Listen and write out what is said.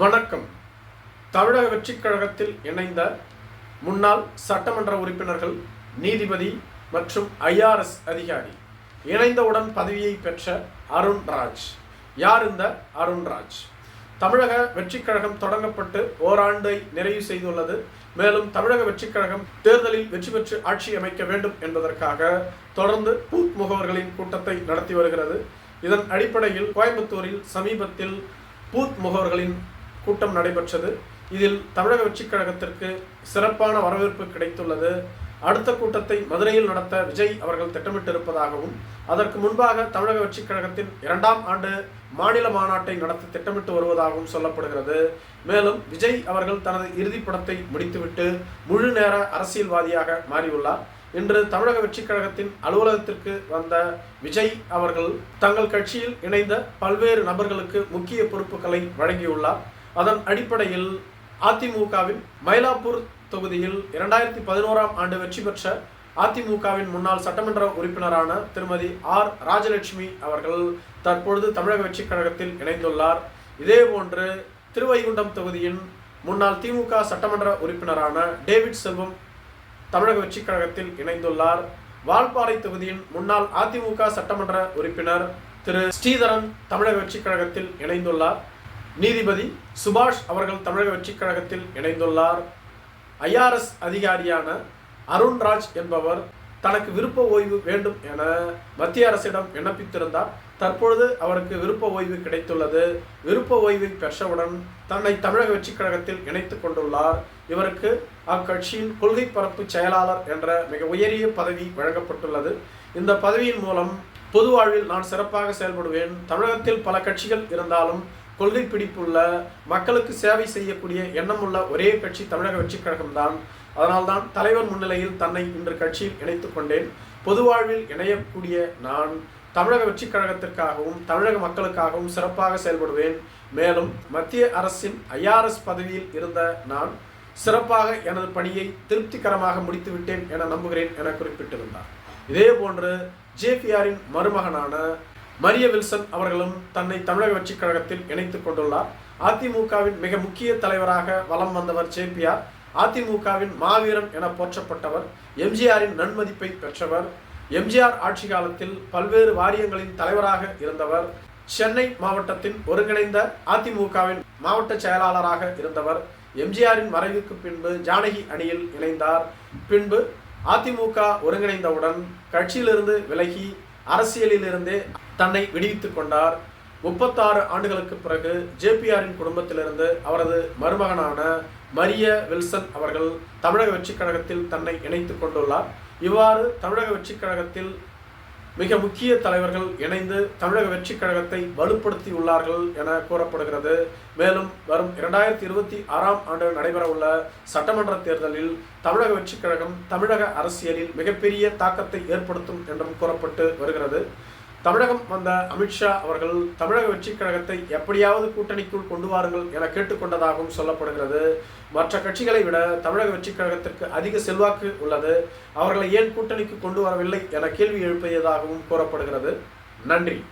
வணக்கம். தமிழக வெற்றிக் கழகத்தில் இணைந்த முன்னாள் சட்டமன்ற உறுப்பினர்கள் நீதிபதி மற்றும் ஐஆர்எஸ் அதிகாரி இணைந்தவுடன் பதவியை பெற்ற அருண்ராஜ் யார் இந்த அருண்ராஜ் தமிழக வெற்றிக் கழகம் தொடங்கப்பட்டு ஓராண்டை நிறைவு செய்துள்ளது. மேலும் தமிழக வெற்றிக் கழகம் தேர்தலில் வெற்றி பெற்று ஆட்சி அமைக்க வேண்டும் என்பதற்காக தொடர்ந்து பூத் முகவர்களின் கூட்டத்தை நடத்தி வருகிறது. இதன் அடிப்படையில் கோயம்புத்தூரில் சமீபத்தில் பூத் முகவர்களின் கூட்டம் நடைபெற்றது. இதில் தமிழக வெற்றிக் கழகத்திற்கு சிறப்பான வரவேற்பு கிடைத்துள்ளது. அடுத்த கூட்டத்தை மதுரையில் நடத்த விஜய் அவர்கள் திட்டமிட்டிருப்பதாகவும் அதற்கு முன்பாக தமிழக வெற்றிக் கழகத்தின் இரண்டாம் ஆண்டு மாநில மாநாட்டை நடத்த திட்டமிட்டு வருவதாகவும் சொல்லப்படுகிறது. மேலும் விஜய் அவர்கள் தனது இறுதிப் படத்தை முடித்துவிட்டு முழு நேர அரசியல்வாதியாக மாறியுள்ளார். இன்று தமிழக வெற்றிக் கழகத்தின் அலுவலகத்திற்கு வந்த விஜய் அவர்கள் தங்கள் கட்சியில் இணைந்த பல்வேறு நபர்களுக்கு முக்கிய பொறுப்புகளை வழங்கியுள்ளார். அதன் அடிப்படையில் அதிமுகவின் மயிலாப்பூர் தொகுதியில் இரண்டாயிரத்தி பதினோராம் ஆண்டு வெற்றி பெற்ற அதிமுகவின் முன்னாள் சட்டமன்ற உறுப்பினரான திருமதி ஆர் ராஜலட்சுமி அவர்கள் தற்பொழுது தமிழக வெற்றிக் கழகத்தில் இணைந்துள்ளார். இதேபோன்று திருவைகுண்டம் தொகுதியின் முன்னாள் திமுக சட்டமன்ற உறுப்பினரான டேவிட் செல்வம் தமிழக வெற்றிக் கழகத்தில் இணைந்துள்ளார். வால்பாறை தொகுதியின் முன்னாள் அதிமுக சட்டமன்ற உறுப்பினர் திரு ஸ்ரீதரன் தமிழக வெற்றிக் கழகத்தில் இணைந்துள்ளார். நீதிபதி சுபாஷ் அவர்கள் தமிழக வெற்றிக் கழகத்தில் இணைந்துள்ளார். ஐஆர்எஸ் அதிகாரியான அருண்ராஜ் என்பவர் தனக்கு விருப்ப ஓய்வு வேண்டும் என மத்திய அரசிடம் விண்ணப்பித்திருந்தார். தற்பொழுது அவருக்கு விருப்ப ஓய்வு கிடைத்துள்ளது. விருப்ப ஓய்வை பெற்றவுடன் தன்னை தமிழக வெற்றிக் கழகத்தில் இணைத்துக் கொண்டுள்ளார். இவருக்கு அக்கட்சியின் கொள்கை பரப்பு செயலாளர் என்ற மிக உயரிய பதவி வழங்கப்பட்டுள்ளது. இந்த பதவியின் மூலம் பொது வாழ்வில் நான் சிறப்பாக செயல்படுவேன். தமிழகத்தில் பல கட்சிகள் இருந்தாலும் கொள்கை பிடிப்புள்ள மக்களுக்கு சேவை செய்யக்கூடிய எண்ணமுள்ள ஒரே கட்சி தமிழக வெற்றி கழகம்தான் அதனால்தான் தலைவர் முன்னிலையில் தன்னை இன்று கட்சியில் இணைத்துக் கொண்டேன். பொது வாழ்வில் இணையக்கூடிய நான் தமிழக வெற்றி கழகத்திற்காகவும் தமிழக மக்களுக்காகவும் சிறப்பாக செயல்படுவேன். மேலும் மத்திய அரசின் ஐஆர்எஸ் பதவியில் இருந்த நான் சிறப்பாக எனது பணியை திருப்திகரமாக முடித்துவிட்டேன் என நம்புகிறேன் என குறிப்பிட்டிருந்தார். இதே போன்று ஜேபிஆரின் மருமகனான மரிய வில்சன் அவர்களும் தன்னை தமிழக வெற்றிக் கழகத்தில் இணைத்துக் கொண்டுள்ளார். அதிமுகவின் மிக முக்கிய தலைவராக வலம் வந்தவர் ஜேபிஆர் அதிமுகவின் மாவீரன் என போற்றப்பட்டவர் எம்ஜிஆரின் நன்மதிப்பை பெற்றவர் எம்ஜிஆர் ஆட்சி காலத்தில் பல்வேறு வாரியங்களின் தலைவராக இருந்தவர் சென்னை மாவட்டத்தின் ஒருங்கிணைந்த அதிமுகவின் மாவட்ட செயலாளராக இருந்தவர் எம்ஜிஆரின் மறைவுக்கு பின்பு ஜானகி அணியில் இணைந்தார். பின்பு அதிமுக ஒருங்கிணைந்தவுடன் கட்சியிலிருந்து விலகி அரசியலிலிருந்தே தன்னை விடுவித்துக் கொண்டார். முப்பத்தாறு ஆண்டுகளுக்கு பிறகு ஜேபிஆரின் குடும்பத்திலிருந்து அவரது மருமகனான மரிய வில்சன் அவர்கள் தமிழக வெற்றிக் கழகத்தில் தன்னை இணைத்துக் கொண்டுள்ளார். இவ்வாறு தமிழக வெற்றிக் கழகத்தில் மிக முக்கிய தலைவர்கள் இணைந்து தமிழக வெற்றிக் கழகத்தை வலுப்படுத்தியுள்ளார்கள் என கூறப்படுகிறது. மேலும் வரும் இரண்டாயிரத்தி இருபத்தி ஆறாம் ஆண்டு நடைபெறவுள்ள சட்டமன்ற தேர்தலில் தமிழக வெற்றிக் கழகம் தமிழக அரசியலில் மிகப்பெரிய தாக்கத்தை ஏற்படுத்தும் என்றும் கூறப்பட்டு வருகிறது. தமிழகம் வந்த அமித்ஷா அவர்கள் தமிழக வெற்றிக் கழகத்தை எப்படியாவது கூட்டணிக்குள் கொண்டு வாருங்கள் என கேட்டுக்கொண்டதாகவும் சொல்லப்படுகிறது. மற்ற கட்சிகளை விட தமிழக வெற்றிக் கழகத்திற்கு அதிக செல்வாக்கு உள்ளது. அவர்களை ஏன் கூட்டணிக்கு கொண்டு வரவில்லை என கேள்வி எழுப்பியதாகவும் கூறப்படுகிறது. நன்றி.